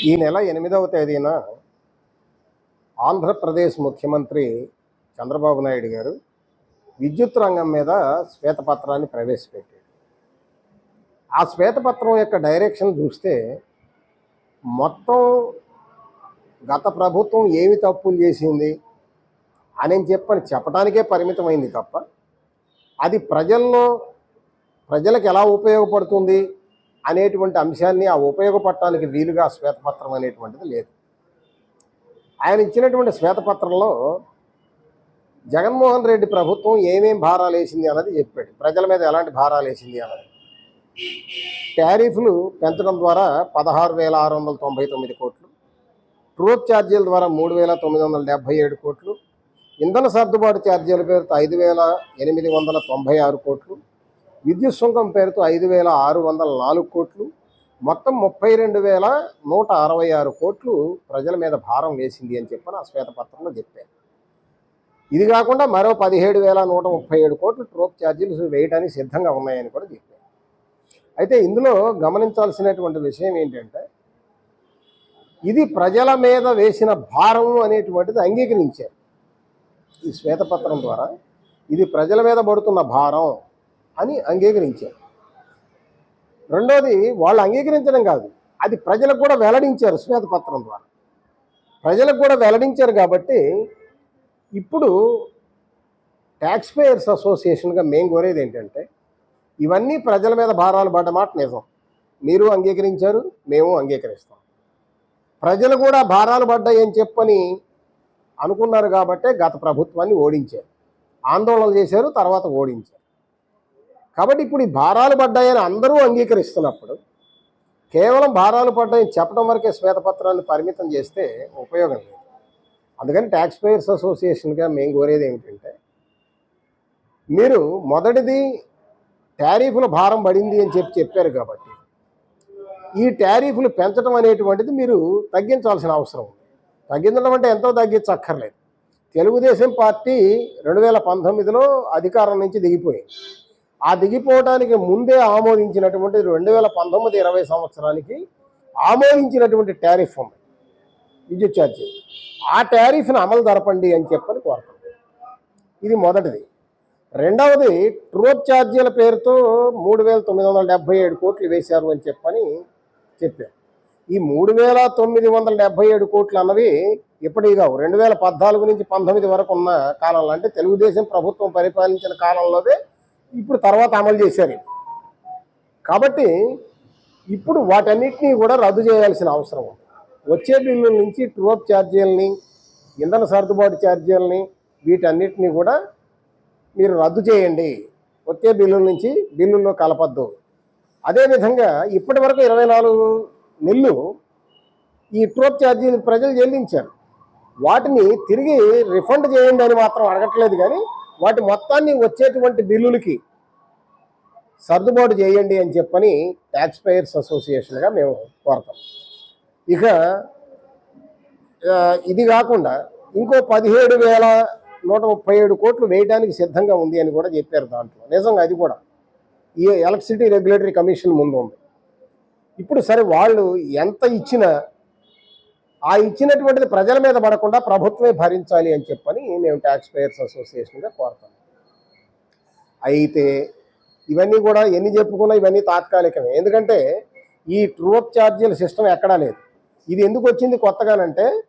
ఈ నెల ఎనిమిదవ తేదీన ఆంధ్రప్రదేశ్ ముఖ్యమంత్రి చంద్రబాబు నాయుడు గారు విద్యుత్ రంగం మీద శ్వేతపత్రాన్ని ప్రవేశపెట్టారు. ఆ శ్వేతపత్రం యొక్క డైరెక్షన్ చూస్తే మొత్తం గత ప్రభుత్వం ఏమి తప్పులు చేసింది అని చెప్పని చెప్పడానికే పరిమితమైంది తప్ప అది ప్రజల్లో ప్రజలకు ఎలా ఉపయోగపడుతుంది అనేటువంటి అంశాన్ని ఆ ఉపయోగపడటానికి వీలుగా శ్వేతపత్రం అనేటువంటిది లేదు. ఆయన ఇచ్చినటువంటి శ్వేతపత్రంలో జగన్మోహన్ రెడ్డి ప్రభుత్వం ఏమేం భారాలు వేసింది అన్నది చెప్పాడు. ప్రజల మీద ఎలాంటి భారాలు వేసింది అన్నది. టారిఫ్లు పెంచడం ద్వారా పదహారు వేల ఆరు వందల తొంభై తొమ్మిది కోట్లు ట్రోత్ ఛార్జీల ద్వారా మూడు వేల తొమ్మిది వందల డెబ్బై ఏడు కోట్లు ఇంధన సర్దుబాటు ఛార్జీల పేరుతో ఐదు వేల ఎనిమిది వందల తొంభై ఆరు కోట్లు విద్యుత్ సుంకం పేరుతో ఐదు వేల ఆరు వందల నాలుగు కోట్లు మొత్తం ముప్పై రెండు వేల నూట అరవై ఆరు కోట్లు ప్రజల మీద భారం వేసింది అని చెప్పి నా శ్వేతపత్రంలో చెప్పారు. ఇది కాకుండా మరో పదిహేడు వేల నూట ముప్పై ఏడు కోట్లు ట్రోప్ ఛార్జీలు వేయడానికి సిద్ధంగా ఉన్నాయని కూడా చెప్పారు. అయితే ఇందులో గమనించాల్సినటువంటి విషయం ఏంటంటే ఇది ప్రజల మీద వేసిన భారం అనేటువంటిది అంగీకరించారు. ఈ శ్వేతపత్రం ద్వారా ఇది ప్రజల మీద పడుతున్న భారం. అని అంగీకరించారు. రెండోది వాళ్ళు అంగీకరించడం కాదు. అది ప్రజలకు కూడా వెల్లడించారు శ్వేతపత్రం ద్వారా. ప్రజలకు కూడా వెల్లడించారు కాబట్టి ఇప్పుడు ట్యాక్స్ పేయర్స్ అసోసియేషన్గా మేము కోరేది ఏంటంటే ఇవన్నీ ప్రజల మీద భారాలు పడ్డ మాట నిజం. మీరు అంగీకరించారు మేము అంగీకరిస్తాం. ప్రజలు కూడా భారాలు పడ్డాయని చెప్పని అనుకున్నారు కాబట్టే గత ప్రభుత్వాన్ని ఓడించారు. ఆందోళన చేశారు తర్వాత ఓడించారు. కాబట్టి ఇప్పుడు ఈ భారాలు పడ్డాయని అందరూ అంగీకరిస్తున్నప్పుడు కేవలం భారాలు పడ్డాయని చెప్పడం వరకే శ్వేతపత్రాన్ని పరిమితం చేస్తే ఉపయోగం లేదు. అందుకని ట్యాక్స్ పేయర్స్ అసోసియేషన్గా మేము కోరేది ఏమిటంటే మీరు మొదటిది టారిఫ్ల భారం పడింది అని చెప్పి చెప్పారు కాబట్టి ఈ టారిఫ్లు పెంచడం అనేటువంటిది మీరు తగ్గించాల్సిన అవసరం ఉంది. తగ్గించడం అంటే ఎంతో తగ్గించక్కర్లేదు. తెలుగుదేశం పార్టీ రెండు వేల పంతొమ్మిదిలో అధికారం నుంచి దిగిపోయింది. ఆ దిగిపోవడానికి ముందే ఆమోదించినటువంటి రెండు వేల పంతొమ్మిది ఇరవై సంవత్సరానికి ఆమోదించినటువంటి టారిఫ్ ఉంది. విద్యుత్ ఛార్జీ. ఆ టారిఫ్ను అమలు జరపండి అని చెప్పని కోరుతాం. ఇది మొదటిది. రెండవది ట్రోప్ ఛార్జీల పేరుతో మూడు వేల తొమ్మిది వందల డెబ్బై ఏడు కోట్లు వేశారు అని చెప్పని చెప్పారు. ఈ మూడు వేల తొమ్మిది వందల డెబ్బై ఏడు కోట్లు అన్నవి ఇప్పటికి కావు రెండు వేల పద్నాలుగు నుంచి పంతొమ్మిది వరకు ఉన్న కాలంలో అంటే తెలుగుదేశం ప్రభుత్వం పరిపాలించిన కాలంలోనే ఇప్పుడు తర్వాత అమలు చేశారు. కాబట్టి ఇప్పుడు వాటన్నిటినీ కూడా రద్దు చేయాల్సిన అవసరం ఉంది. వచ్చే బిల్లుల నుంచి ట్రోప్ ఛార్జీలని ఇంధన సర్దుబాటు ఛార్జీలని వీటన్నిటినీ కూడా మీరు రద్దు చేయండి. వచ్చే బిల్లుల నుంచి బిల్లుల్లో కలపద్దు. అదేవిధంగా ఇప్పటి వరకు ఇరవై నాలుగు నెలలు ఈ ట్రోప్ ఛార్జీలు ప్రజలు చెల్లించారు. వాటిని తిరిగి రిఫండ్ చేయండి అని మాత్రం అడగట్లేదు కానీ వాటి మొత్తాన్ని వచ్చేటువంటి బిల్లులకి సర్దుబాటు చేయండి అని చెప్పని ట్యాక్స్ పేయర్స్ అసోసియేషన్గా మేము కోరతాం. ఇక ఇది కాకుండా ఇంకో పదిహేడు వేల నూట ముప్పై ఏడు కోట్లు వేయడానికి సిద్ధంగా ఉంది అని కూడా చెప్పారు దాంట్లో. నిజంగా అది కూడా. ఈ ఎలక్ట్రిసిటీ రెగ్యులేటరీ కమిషన్ ముందు ఉంది. ఇప్పుడు సరే వాళ్ళు ఎంత ఇచ్చినా ఆ ఇచ్చినటువంటిది ప్రజల మీద పడకుండా ప్రభుత్వమే భరించాలి అని చెప్పని మేము ట్యాక్స్ పేయర్స్ అసోసియేషన్గా కోరుతాం అయితే ఇవన్నీ కూడా ఎన్ని చెప్పుకున్నా ఇవన్నీ తాత్కాలికమే. ఎందుకంటే ఈ ట్రూఅప్ ఛార్జీల సిస్టమ్ ఎక్కడా లేదు. ఇది ఎందుకు వచ్చింది కొత్తగానంటే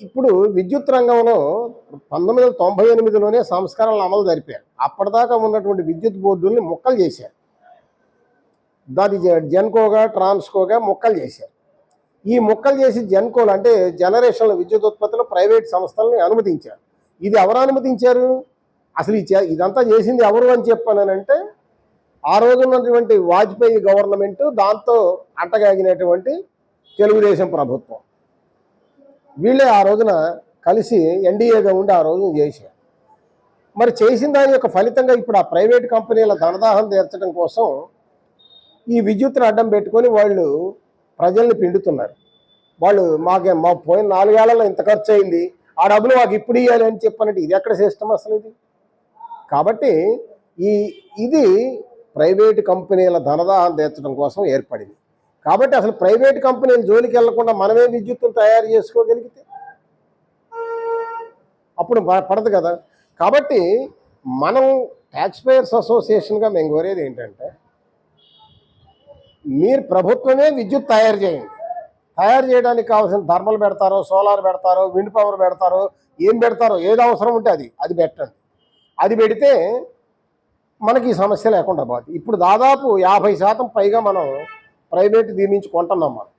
ఇప్పుడు విద్యుత్ రంగంలో పంతొమ్మిది వందల తొంభై ఎనిమిదిలోనే సంస్కరణలు అమలు జరిపారు. అప్పటిదాకా ఉన్నటువంటి విద్యుత్ బోర్డుల్ని ముక్కలు చేశారు. దాని జ- జెన్కోగా ట్రాన్స్కోగా ముక్కలు చేశారు. ఈ ముక్కలు చేసి జెన్కోలు అంటే జనరేషన్ల విద్యుత్ ఉత్పత్తిలో ప్రైవేట్ సంస్థల్ని అనుమతించారు. ఇది ఎవరు అనుమతించారు? అసలు ఇదంతా చేసింది ఎవరు అని చెప్పానంటే ఆ రోజు ఉన్నటువంటి వాజ్పేయి గవర్నమెంట్ దాంతో అంటగాగినటువంటి తెలుగుదేశం ప్రభుత్వం. వీళ్ళే ఆ రోజున కలిసి ఎన్డీఏగా ఉండి ఆ రోజున చేశారు. మరి చేసిన దాని యొక్క ఫలితంగా ఇప్పుడు ఆ ప్రైవేట్ కంపెనీల ధనదాహం తీర్చడం కోసం ఈ విద్యుత్తును అడ్డం పెట్టుకొని వాళ్ళు ప్రజల్ని పిండుతున్నారు. వాళ్ళు మాకే మా పోయిన నాలుగేళ్ళలో ఇంత ఖర్చు అయింది ఆ డబ్బులు మాకు ఇప్పుడు ఇవ్వాలి అని చెప్పనంటే ఇది ఎక్కడ సిస్టమ్ అసలు ఇది? కాబట్టి ఈ ఇది ప్రైవేట్ కంపెనీల ధనదాహం తీర్చడం కోసం ఏర్పడింది. కాబట్టి అసలు ప్రైవేట్ కంపెనీలు జోలికి వెళ్ళకుండా మనమే విద్యుత్తును తయారు చేసుకోగలిగితే? అప్పుడు పడదు కదా. కాబట్టి మనం ట్యాక్స్ పేయర్స్ అసోసియేషన్గా మేము కోరేది ఏంటంటే మీరు ప్రభుత్వమే విద్యుత్ తయారు చేయండి. తయారు చేయడానికి కావాల్సిన థర్మల్ పెడతారో సోలార్ పెడతారో విండ్ పవర్ పెడతారో ఏం పెడతారో ఏది అవసరం ఉంటే అది అది పెట్టండి. అది పెడితే మనకి ఈ సమస్య లేకుండా పోతుంది ఇప్పుడు దాదాపు యాభై శాతం పైగా మనం ప్రైవేట్ దీని నుంచి కొంటున్నాం మనం.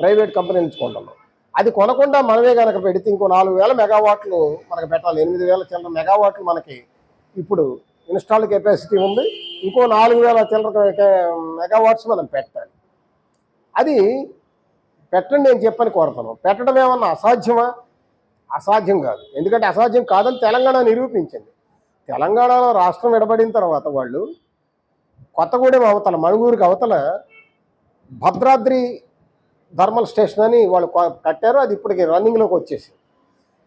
ప్రైవేట్ కంపెనీ నుంచి కొంటున్నాం. అది కొనకుండా మనమే కనుక పెడితే ఇంకో నాలుగు వేల మెగావాట్లు మనకు పెట్టాలి. ఎనిమిది వేల చిన్న మెగావాట్లు మనకి ఇప్పుడు ఇన్స్టాల్ కెపాసిటీ ఉంది. ఇంకో నాలుగు వేల చిల్లర మెగావాట్స్ మనం పెట్టాలి. అది పెట్టండి నేను చెప్పని కోరుతాను. పెట్టడం ఏమన్నా అసాధ్యమా? అసాధ్యం కాదు. ఎందుకంటే అసాధ్యం కాదని తెలంగాణ నిరూపించింది. తెలంగాణలో రాష్ట్రం విడబడిన తర్వాత వాళ్ళు కొత్తగూడెం అవతల మణుగూరుకి అవతల భద్రాద్రి థర్మల్ స్టేషన్ అని వాళ్ళు కట్టారు. అది ఇప్పటికి రన్నింగ్లోకి వచ్చేసి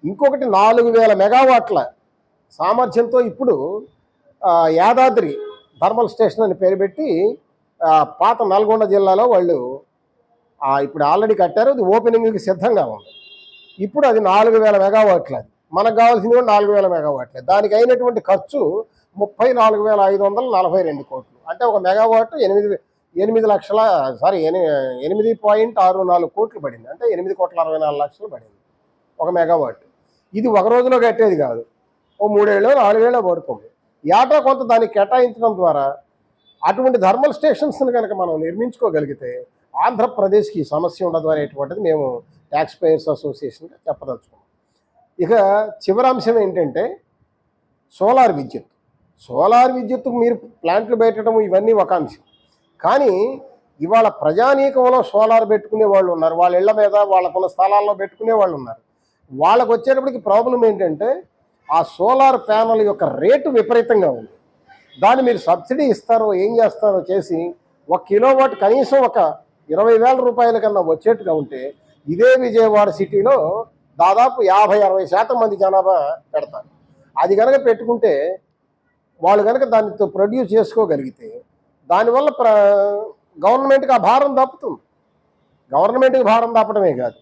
ఇంకొకటి నాలుగు వేల మెగావాట్ల సామర్థ్యంతో ఇప్పుడు యాదాద్రి థర్మల్ స్టేషన్ అని పేరు పెట్టి పాత నల్గొండ జిల్లాలో వాళ్ళు ఇప్పుడు ఆల్రెడీ కట్టారు. అది ఓపెనింగ్కి సిద్ధంగా ఉంది. ఇప్పుడు అది నాలుగు వేల మెగావాట్లు అది మనకు కావాల్సింది కూడా నాలుగు వేల మెగావాట్లే. దానికి అయినటువంటి ఖర్చు ముప్పై నాలుగు వేల ఐదు వందల నలభై రెండు కోట్లు. అంటే ఒక మెగావాట్ ఎనిమిది ఎనిమిది లక్షల సారీ ఎనిమిది పాయింట్ ఆరు నాలుగు కోట్లు పడింది. అంటే ఎనిమిది కోట్ల అరవై నాలుగు లక్షలు పడింది ఒక మెగావాట్. ఇది ఒక రోజులో కట్టేది కాదు. ఓ మూడేళ్ళు నాలుగేళ్ళు పడుతుంది. ఏటా కొంత దానికి కేటాయించడం ద్వారా అటువంటి థర్మల్ స్టేషన్స్ని కనుక మనం నిర్మించుకోగలిగితే ఆంధ్రప్రదేశ్కి ఈ సమస్య ఉండదు అనేటువంటిది మేము ట్యాక్స్ పేయర్స్ అసోసియేషన్గా చెప్పదలుచుకున్నాం. ఇక చివరి అంశం ఏంటంటే సోలార్ విద్యుత్. సోలార్ విద్యుత్ మీరు ప్లాంట్లు పెట్టడం ఇవన్నీ ఒక అంశం. కానీ ఇవాళ ప్రజానీకంలో సోలార్ పెట్టుకునే వాళ్ళు ఉన్నారు. వాళ్ళ ఇళ్ళ మీద వాళ్ళకున్న స్థలాల్లో పెట్టుకునే వాళ్ళు ఉన్నారు. వాళ్ళకు వచ్చేటప్పటికి ప్రాబ్లం ఏంటంటే ఆ సోలార్ ప్యానల్ యొక్క రేటు విపరీతంగా ఉంది. దాన్ని మీరు సబ్సిడీ ఇస్తారో ఏం చేస్తారో చేసి ఒక కిలోవాట్ కనీసం ఒక ఇరవై వేల రూపాయల కన్నా వచ్చేట్టుగా ఉంటే ఇదే విజయవాడ సిటీలో దాదాపు యాభై అరవై శాతం మంది జనాభా పెడతారు. అది కనుక పెట్టుకుంటే వాళ్ళు కనుక దానితో ప్రొడ్యూస్ చేసుకోగలిగితే దానివల్ల ప్ర గవర్నమెంట్కి ఆ భారం తప్పుతుంది గవర్నమెంట్కి భారం తప్పడమే కాదు.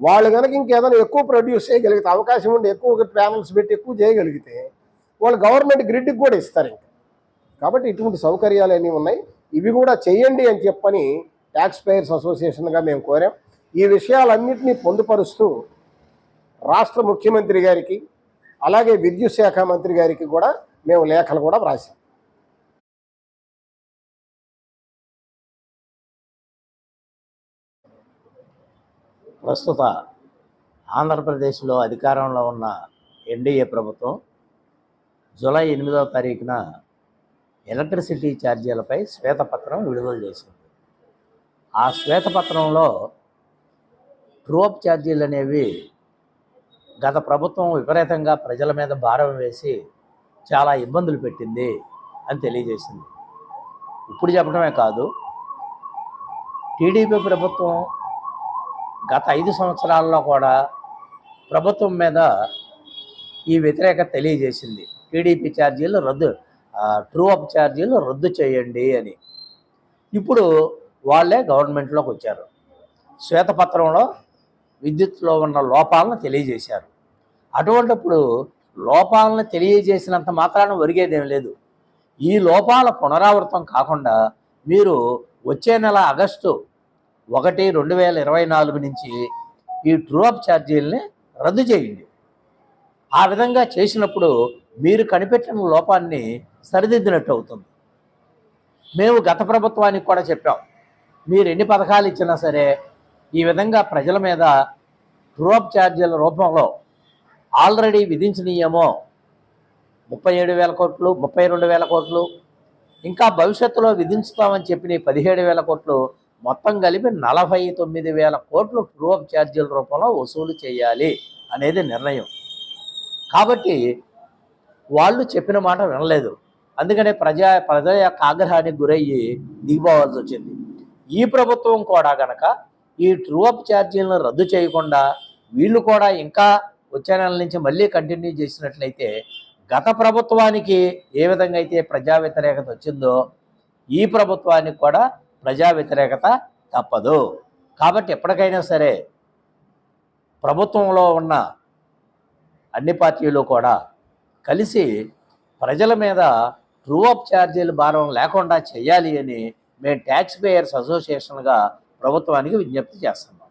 వాళ్ళు కనుక ఇంకేదైనా ఎక్కువ ప్రొడ్యూస్ చేయగలిగితే అవకాశం ఉండి ఎక్కువ ప్యానల్స్ పెట్టి ఎక్కువ చేయగలిగితే వాళ్ళు గవర్నమెంట్ గ్రిడ్కి కూడా ఇస్తారు ఇంకా. కాబట్టి ఇటువంటి సౌకర్యాలు అన్నీ ఉన్నాయి. ఇవి కూడా చేయండి అని చెప్పని ట్యాక్స్ పేయర్స్ అసోసియేషన్గా మేము కోరాం. ఈ విషయాలన్నింటినీ పొందుపరుస్తూ రాష్ట్ర ముఖ్యమంత్రి గారికి అలాగే విద్యుత్ శాఖ మంత్రి గారికి కూడా మేము లేఖలు కూడా వ్రాసాం. ప్రస్తుత ఆంధ్రప్రదేశ్లో అధికారంలో ఉన్న ఎన్డీఏ ప్రభుత్వం జూలై ఎనిమిదవ తారీఖున ఎలక్ట్రిసిటీ ఛార్జీలపై శ్వేతపత్రం విడుదల చేసింది. ఆ శ్వేతపత్రంలో ట్రూఅప్ ఛార్జీలు అనేవి గత ప్రభుత్వం విపరీతంగా ప్రజల మీద భారం వేసి చాలా ఇబ్బందులు పెట్టింది అని తెలియజేసింది. ఇప్పుడు చెప్పడమే కాదు టీడీపీ ప్రభుత్వం గత ఐదు సంవత్సరాల్లో కూడా ప్రభుత్వం మీద ఈ వ్యతిరేకత తెలియజేసింది. టీడీపీ ఛార్జీలు రద్దు ట్రూ అప్ ఛార్జీలు రద్దు చేయండి అని. ఇప్పుడు వాళ్ళే గవర్నమెంట్లోకి వచ్చారు. శ్వేతపత్రంలో విద్యుత్లో ఉన్న లోపాలను తెలియజేశారు. అటువంటిప్పుడు లోపాలను తెలియజేసినంత మాత్రాన ఒరిగేదేం లేదు. ఈ లోపాల పునరావృతం కాకుండా మీరు వచ్చే నెల ఆగస్టు ఒకటి రెండు వేల ఇరవై నాలుగు నుంచి ఈ ట్రూఅప్ ఛార్జీలని రద్దు చేయండి. ఆ విధంగా చేసినప్పుడు మీరు కనిపెట్టిన లోపాన్ని సరిదిద్దినట్టు అవుతుంది. మేము గత ప్రభుత్వానికి కూడా చెప్పాం మీరు ఎన్ని పథకాలు ఇచ్చినా సరే ఈ విధంగా ప్రజల మీద ట్రూఅప్ ఛార్జీల రూపంలో ఆల్రెడీ విధించినయేమో ముప్పై ఏడు వేల కోట్లు ముప్పై రెండు వేల కోట్లు ఇంకా భవిష్యత్తులో విధించుతామని చెప్పిన పదిహేడు వేల కోట్లు మొత్తం కలిపి నలభై తొమ్మిది వేల కోట్లు ట్రూఅప్ ఛార్జీల రూపంలో వసూలు చేయాలి అనేది నిర్ణయం. కాబట్టి వాళ్ళు చెప్పిన మాట వినలేదు. అందుకనే ప్రజా ప్రజల యొక్క ఆగ్రహానికి గురయ్యి దిగిపోవాల్సి వచ్చింది. ఈ ప్రభుత్వం కూడా గనక ఈ ట్రూఅప్ ఛార్జీలను రద్దు చేయకుండా వీళ్ళు కూడా ఇంకా వచ్చే నెల నుంచి మళ్ళీ కంటిన్యూ చేసినట్లయితే గత ప్రభుత్వానికి ఏ విధంగా అయితే ప్రజా వ్యతిరేకత వచ్చిందో ఈ ప్రభుత్వానికి కూడా ప్రజా వ్యతిరేకత తప్పదు. కాబట్టి ఎప్పటికైనా సరే ప్రభుత్వంలో ఉన్న అన్ని పార్టీలు కూడా కలిసి ప్రజల మీద ట్రూ అప్ ఛార్జీల భారం లేకుండా చేయాలి అని మేము ట్యాక్స్ పేయర్స్ అసోసియేషన్గా ప్రభుత్వానికి విజ్ఞప్తి చేస్తున్నాం.